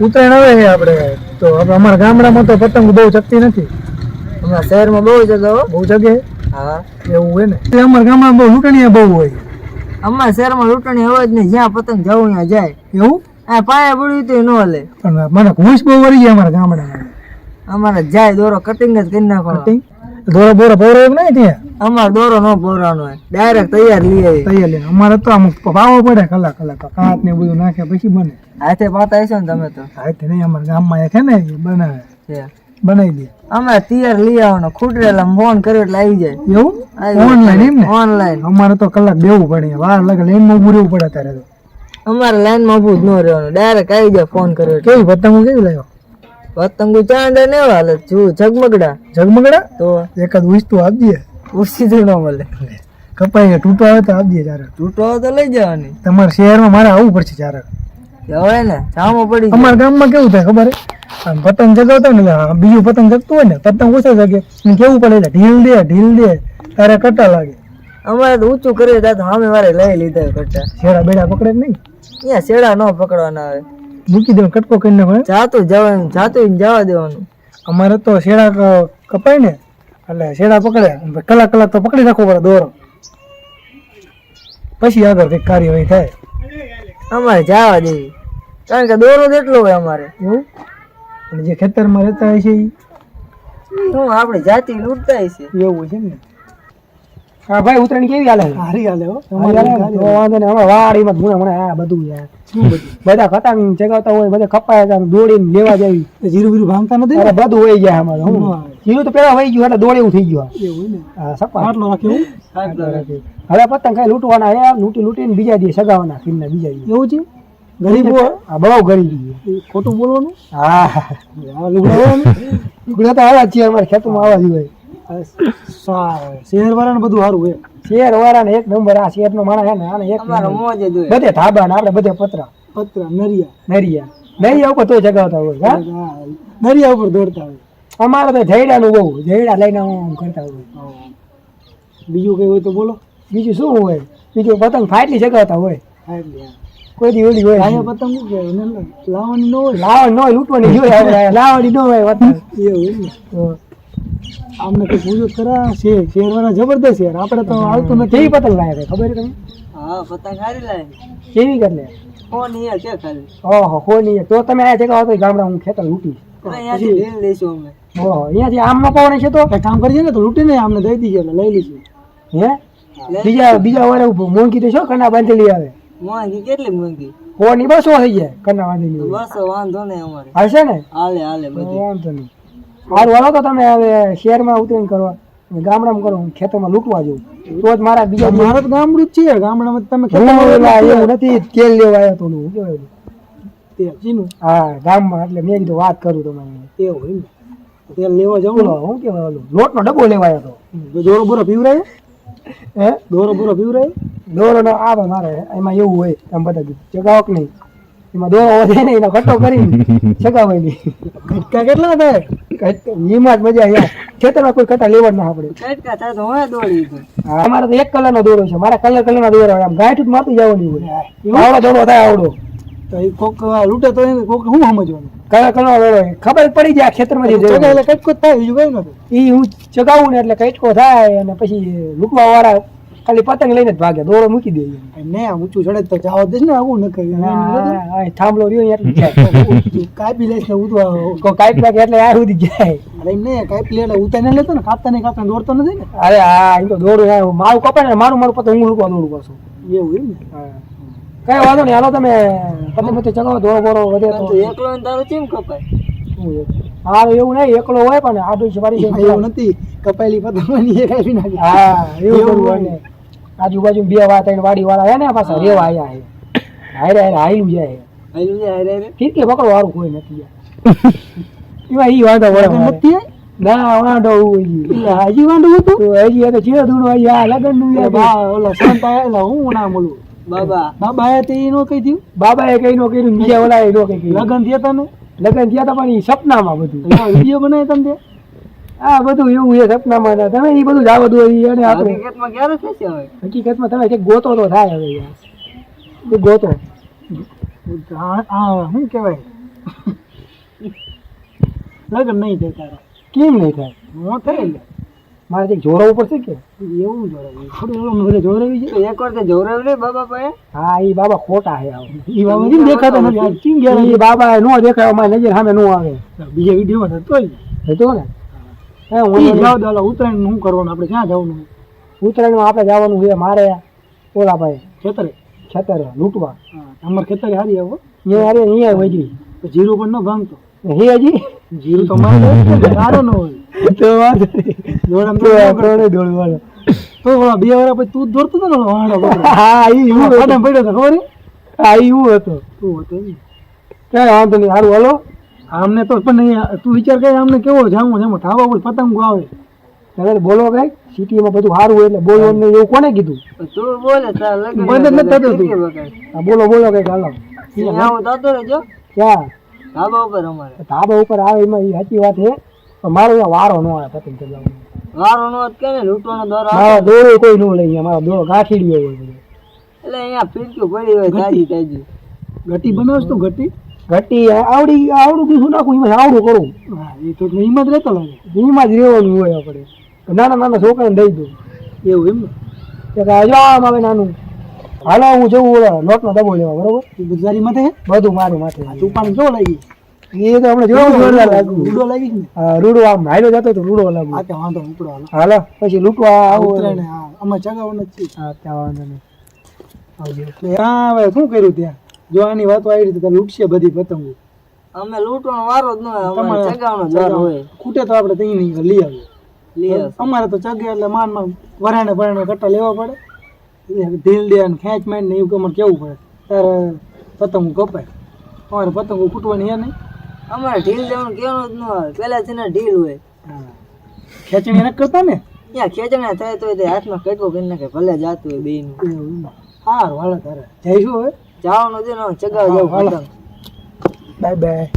ઉત્તરાયણ આવે છે આપણે. તો હવે અમારા ગામડામાં તો પતંગ બહુ ચકતી નથી. અમારા શહેરમાં બહુ જગ્યા બહુ જગે હા. એવું હોય ને? અમારા ગામમાં બહુ લૂંટણીયા બહુ હોય. અમારા શહેરમાં લૂંટણી હોય જ નહીં. જ્યાં પતંગ જવું ત્યાં જાય. એવું? આ પાયા પડ્યું તો ન લે. પણ મને ઘૂસ બહુ વળી ગયા અમારા ગામડામાં. અમારે જાય દોરો કટિંગ જ કરી નાખો દોરો બોરો એમ નહીં ત્યાં? અમારે દોરો ન હોય. ડાયરેક્ટ તૈયાર લઈ આવી તૈયાર લઈને. અમારે તો અમુક પાવો પડે કલાક કલાક. કાચ ને બધું નાખે પછી બને. હાથે પાતા હશો ને તમે તો. હાથે નહીં અમારા ગામમાં એક છે ને બનાવે. બનાવી દે. અમે તૈયાર લઈ આવવાનો. ખૂટરેલા ફોન કર્યો એટલે આવી જાય. એવું? ઓનલાઈન એમ ને? ઓનલાઈન અમારે તો કલાક દેવું પડે. વાર લાગે લાઈનમાં ઉભું રહેવું પડે ત્યારે તો. અમારે લાઈનમાં ઉભું જ ન રહેવાનું. ડાયરેક્ટ આવી જાય ફોન કર્યો કેવું પતંગો કેવી લાવ્યો? પતંગો ચાંદ ને એવા હાલે જુ ઝગમગડા. ઝગમગડા? તો. એકાદ ઉઈસતું આપજે. ઉસીધું ન મળે. કપાઈ તૂટો આવે તો આપજે ચારે. તૂટો આવે તો લઈ જવાની. તમારા શહેરમાં મારે આવવું પડશે ચારે. હવે ને જામો પડી અમારા ગામમાં કેવું થાય ખબર? હે? આમ પતંગ જગાવતા ને બીજું પતંગ જગતું હોય ને પતંગ ઓછા જગે કેવું પડે એટલે ઢીલ દે ઢીલ દે. તારે કટા લાગે. અમારે તો ઊંચું કરીએ ત્યાં તો સામે મારે લઈ લીધા કટા. શેડા બેડા પકડે નહીં? અહીંયા શેડા ન પકડવાના આવે મૂકી દે કટકો કરીને જાતું જવાનું જાતું જવા દેવાનું. અમારે તો શેડા કપાય ને એટલે શેડા પકડે કલાક કલાક તો પકડી રાખવો પડે દોરો. પછી આગળ કઈ કાર્યવાહી થાય. અમારે જવા દેવી કારણ કે દોરો જેટલો હોય અમારે. એવું? અને જે ખેતરમાં રહેતા હોય છે શું આપણે જાતિ લૂંટતા છે? એવું છે ને. હા ભાઈ ઉતરાણ કેવી હાલે? હારી હાલે હો. વાંધો ને હવે વાડીમાં ભૂણા ભૂણા આ બધું યાર બધા? પતંગ ચગાવતા હોય બધા કપાયા દોડીને લેવા જાય જીરું બીરું ભાંગતા નથી? અરે બધું હોય જાય અમારે હું? જીરું તો પેલા વહી ગયું એટલે દોડે એવું થઈ ગયું એવું ને. હા સપા આટલો રાખ્યો હવે પતંગ કઈ લૂંટવાના હે લૂંટી લૂંટીને બીજા દે સગાવાના ફીરના બીજા દે એવું છે? ગરીબો હા બહુ ગરીબી ખોટું બોલવાનું? હા. લુગડા તો આવા છીએ અમારે ખેતરમાં આવા જ હોય. શહેર વાળાને બધું સારું હોય. શહેર વાળાને એક નંબર આ શેર નો માણસ હે ને આને એક બધે ધાબા ને આપણે બધે પતરા. પતરા નરિયા. નરિયા. નરિયા ઉપર તો જગાવતા હોય હા નરિયા ઉપર દોડતા હોય. અમારે તો જયડા નું બહુ જયડા લઈને આમ કરતા હોય. બીજું કઈ હોય તો બોલો. બીજું શું હોય? બીજું પતંગ ફાટલી ચગાવતા હોય. કોઈ દી ઓલી હોય. પતંગ લાવવાની ન હોય. લાવવાની ન હોય લૂંટવાની જોઈએ લાવવાની ન હોય પતંગ એવું આમને કઈ પૂછો ખરા. શેર શેર વાળા જબરદસ્ત યાર આપણે તો આવતું નથી. કેવી પતંગ લાવે ખબર છે તમને? હા પતંગ સારી કેવી કરે લે અહીંયા છે ખાલી. ઓહો કોઈ નહીં તો તમે આ જગ્યા હતો ગામડા હું ખેતર લૂંટીશ. અહીંયાથી લઈ લઈશું અમે. અહીંયાથી આમ નો પવન છે તો કામ કરજે ને તો લૂંટીને આમને દઈ દીજે એટલે લઈ લીજે. હે? બીજા બીજા વારે મોંઘી તો છો કના બાંધેલી આવે? મોંઘી કેટલી મોંઘી? કોની બસો થઈ જાય કના બાંધેલી. બસ વાંધો નહીં અમારે. હશે ને? હાલે હાલે બધું. વાંધો નહીં. સારું હાલો તો તમે હવે શહેરમાં ઉતરીને કરવા. ગામડામાં કરો હું ખેતરમાં લૂંટવા જવું તો જ મારા બીજા મારા તો ગામડું જ છે ગામડામાં તમે એવું નથી તેલ લેવા આવ્યો તો હું કેવાય. તેલ હા ગામમાં એટલે મેં કીધું વાત કરું તમારે. એવું એમ તેલ લેવા જવું હું કેવાય ઓલું? લોટનો ડબ્બો લેવાયો આવ્યો તો દોરો બોરો પીવરાય? હે? દોરો બોરો પીવરાય? દોરો નો આવે મારે. એમાં એવું હોય એમ બધા ચગાવક નહીં? એમાં દોરો વધે ને એનો કટ્ટો કરી ચગાવાય નહીં. કટકા કેટલા થાય? એમાં જ મજા યાર ખેતરમાં કોઈ કટા લેવા ના આપણે કટકા થાય તો હવે દોડી હા, અમારે તો એક કલર નો દોરો છે. મારા કલર કલર ના દોરો આમ ગાંઠ જ મારતું જવાની હોય. આવડો દોરો થાય આવડો. તો એ કોક લૂટે તો કોક શું સમજવાનું? કયા કનો વેળો ખબર પડી જાય ખેતરમાં જે એટલે કટકો થાય બીજું કઈ નથી. એ હું ચગાવું ને એટલે કટકો થાય અને પછી લૂંટવા વાળા ખાલી પતંગ લઈને જ ભાગે દોરો મૂકી દે ને ઊંચું ચડે તો જાવ દે ને આવું ન કહી થાંભલો રહ્યો ને એટલે કાપી લઈશ ને ઉતવા કાપી નાખે એટલે આ સુધી જાય. અરે એમ નહીં કાપી એટલે ઉતારી લેતો ને કાપતા નહીં કાપતા દોડતો નથી ને? અરે હા એમ તો દોડું મારું કપાય ને મારું મારું પતંગ હું રૂપા દોડું પાછું. એવું એમ ને? કઈ વાંધો નહીં હાલો તમે પતંગ પતંગ ચગાવો ધોળો બોડો વધે તો. એકલો તારો ચેમ કપાય? હા એવું નહીં એકલો હોય પણ આડું સવારી એવું નથી કપાયેલી પતંગની એક આવી નાખી. હા એવું કરવું આજુબાજુ બે વાર ત્રણ વાડી વાળા હે ને પાછા રેવા આયા હે હારે હારે હાયલું જાય હાલ્યું છે હારે પકડો વાળું કોઈ નથી એમાં ઈ વાંધો વળે નથી ના વાંધો હોય હજી વાંધો હતું? હજી તો ચીરો ધૂણો હોય આ લગનનું યાર. ઓલા સંત આયેલા હું ના બોલું. બાબા. બાબા એ કઈ થયું બાબા એ કઈ નો કર્યું બીજા ઓલા એ નો કઈ કર્યું. લગન થયા તા લગન થયા તા પણ સપનામાં બધું. વીડિયો બનાવ્યો તમે આ બધું એવું છે સપનામાં તમે ઈ બધું જાવ બધું અને આપણે. હકીકતમાં ક્યારે થશે હવે? હકીકતમાં તમે કંઈક ગોતો તો થાય હવે યાર. ગોતો. હા શું કહેવાય? લગન નહીં થાય તારા. કેમ નહીં થાય? હું લે. મારે કંઈક જોડાવવું પડશે કે? એવું જોડાવ્યું થોડું એવું છે એક વાર જોરાવ ને બાબા પાસે. હા એ બાબા ખોટા છે એ બાબા કેમ દેખાતો નથી? ગયા બાબા નો દેખાય અમારી નજર સામે નો આવે. બીજા વિડીયોમાં થતો હોય હતો ને? હે. હું જાવ દાલા ઉત્તરાયણ શું કરવાનું? આપણે ક્યાં જવાનું? ઉત્તરાયણમાં આપણે જવાનું છે મારે ઓલા ભાઈ ખેતરે છતર લૂંટવા. અમારે ખેતરે હારી આવો. એ હારે અહીંયા તો જીરું પણ ન ભાંગતો. હે હજી? જીરું તો મારે. સારો ન હોય. તો વાંધો નહીં. તો આ ત્રણે તો ઓલા બે વાર પછી તું જ દોડતો હતો ને ઓલો હા ઈ એવું પડ્યો તો ખબર હા ઈ એવું હતું. તું હતો કાંઈ વાંધો નહીં હારું હાલો. આમને તો પણ નહીં, તું વિચાર કરે આમને કેવો જામો જામો ધાબા ઉપર પતંગો આવે. ત્યારે બોલો કઈ? સિટીમાં બધું સારું હોય એટલે બોલો નહીં એવું કોને કીધું? તું બોલે બંધ નથી થતું તું. બોલો બોલો કઈ હાલો. રહેજો. ક્યાં? ધાબા ઉપર અમારે. ધાબા ઉપર આવે એમાં એ સાચી વાત છે. મારો વારો નો આવે પતંગ ચગાવવાનો. વારો નો કે ને લૂંટવાનો દોરો આવે. મારો દોરો કોઈ નો લઈ અહીંયા મારો દોરો ગાંઠીડીયો હોય એટલે અહીંયા ફીરક્યું પડી હોય તાજી તાજી. ગટી બનાવશ તો ગટી ઘટી આવડી આવડું કીધું નાખું એમાં આવડું કરું. એ તો એમાં જ રહેતો લાગે. એમાં જ રહેવાનું હોય આપણે. નાના નાના છોકરાને દઈ દઉં. એવું એમ ને? કે આમ આવે નાનું. હાલો હું જવું ઓલા નોટનો દબો લેવા બરોબર? ગુજરાતી માટે બધું મારું માથે. તું પાણી કેવો લાગી એ તો હમણાં જોયું જોરદાર લાગ્યું. રૂડો લાગી ને? હા, રૂડો આમ હાલ્યો જતો તો રૂડો લાગ્યો. આ તો વાંધો ઉપડો હાલો. હાલો પછી લૂંટવા આવું. ઉતરાયણ હા આમાં ચગાવવાનું જ હા ત્યાં વાંધો નહીં. આવજો. હા હવે શું કર્યું ત્યાં? જો આની વાતો આવી રીતે લૂંટશે બધી પતંગો. અમે લૂંટવાનો વારો જ ન હોય અમારે તમારે ચગાવવાનો હોય. ખૂટે તો આપણે ત્યાં નહીં લઈ આવીએ. અમારે તો ચગે એટલે માનમાં વરાણે વરાણે કટ્ટા લેવા પડે. ઢીલ દે ને ખેંચ માર ને એવું કમર કેવું પડે. ત્યારે પતંગો કપાય. અમારે પતંગો ફૂટવાની હે નહીં. અમારે ઢીલ જવાનું કેવાનું જ ન આવે પેલા છે ને ઢીલ હોય. ખેંચણી એને કરતા ને? ત્યાં ખેંચણા થાય તો હાથમાં કટકો કરી નાખે ભલે જાતું હોય બેયનું. એમ. હારું હાલો તારે. જઈશું હવે? જવાનું છે ને ચગાવ જવું બાય બાય.